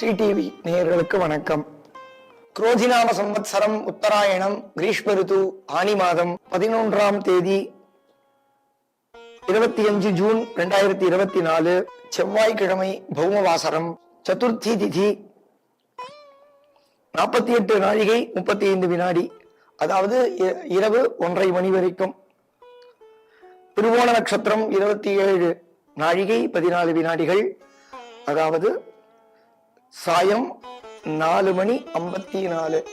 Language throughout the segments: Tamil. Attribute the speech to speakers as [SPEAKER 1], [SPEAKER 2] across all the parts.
[SPEAKER 1] டிவி நேயர்களுக்கு வணக்கம். குரோதிநாம சம்வத்சரம் உத்தராயணம் கிரீஷ்ம ரித்து ஆனி மாதம் பதினொன்றாம் தேதி இருபத்தி அஞ்சு ஜூன் ரெண்டாயிரத்தி இருபத்தி நாலு செவ்வாய்க்கிழமை பௌமவாசரம் சதுர்த்தி திதி நாற்பத்தி எட்டு நாழிகை முப்பத்தி ஐந்து வினாடி அதாவது இ- இரவு ஒன்றரை மணி வரைக்கும். திருவோண நட்சத்திரம் இருபத்தி ஏழு நாழிகை பதினாலு வினாடிகள் அதாவது சாயம் நாலு மணி ஐம்பத்தி நாலு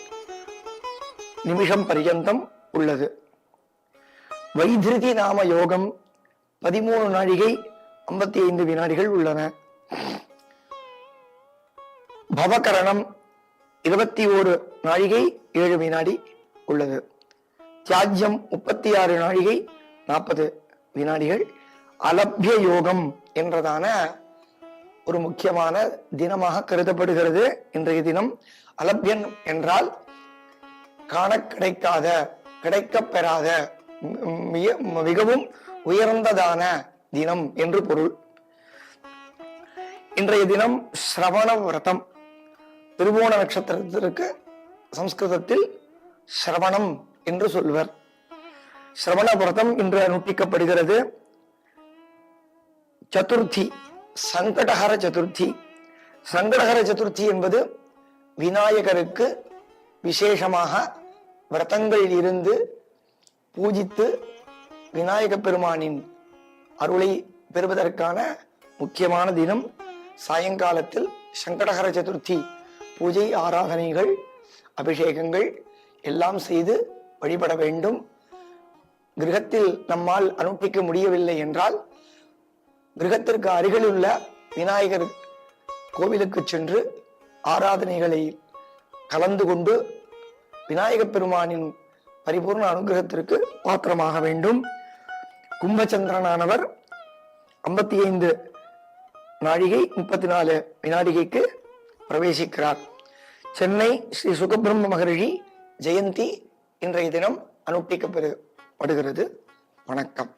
[SPEAKER 1] நிமிஷம் பரியந்தம் உள்ளது. வைத்திருதி நாம யோகம் பதிமூணு நாழிகை ஐம்பத்தி ஐந்து வினாடிகள் உள்ளன. பவகரணம் இருபத்தி ஓரு நாழிகை ஏழு வினாடி உள்ளது. தியாஜ்யம் முப்பத்தி ஆறு நாழிகை நாற்பது வினாடிகள். அலப்ய யோகம் என்றதான ஒரு முக்கியமான தினமாக கருதப்படுகிறது. இன்றைய தினம் அலப்பியன் என்றால் காண கிடைக்காத கிடைக்க பெறாத மிகவும் உயர்ந்ததான தினம் என்று பொருள். இன்றைய தினம் சிரவண விரதம். திருவோண நட்சத்திரத்திற்கு சம்ஸ்கிருதத்தில் சிரவணம் என்று சொல்வர். சிரவண விரதம் இன்று அனுஷ்டிக்கப்படுகிறது சதுர்த்தி. சங்கடஹர சதுர்த்தி. சங்கடஹர சதுர்த்தி என்பது விநாயகருக்கு விசேஷமாக விரதங்களில் இருந்து பூஜித்து விநாயக பெருமானின் அருளை பெறுவதற்கான முக்கியமான தினம் சாயங்காலத்தில் சங்கடஹர சதுர்த்தி. பூஜை ஆராதனைகள் அபிஷேகங்கள் எல்லாம் செய்து வழிபட வேண்டும். கிரகத்தில் நம்மால் அனுஷ்டிக்க முடியவில்லை என்றால் கிரகத்திற்கு அருகிலுள்ள விநாயகர் கோவிலுக்கு சென்று ஆராதனைகளை கலந்து கொண்டு விநாயகப் பெருமானின் பரிபூர்ண அனுகிரகத்திற்கு பாத்திரமாக வேண்டும். கும்பச்சந்திரனானவர் ஐம்பத்தி ஐந்து நாழிகை முப்பத்தி நாலு வினாடிகைக்கு பிரவேசிக்கிறார். சென்னை ஸ்ரீ சுகபிரம்ம மகரிஷி ஜெயந்தி இன்றைய தினம் அனுப்பிக்கப்படுகிறது. வணக்கம்.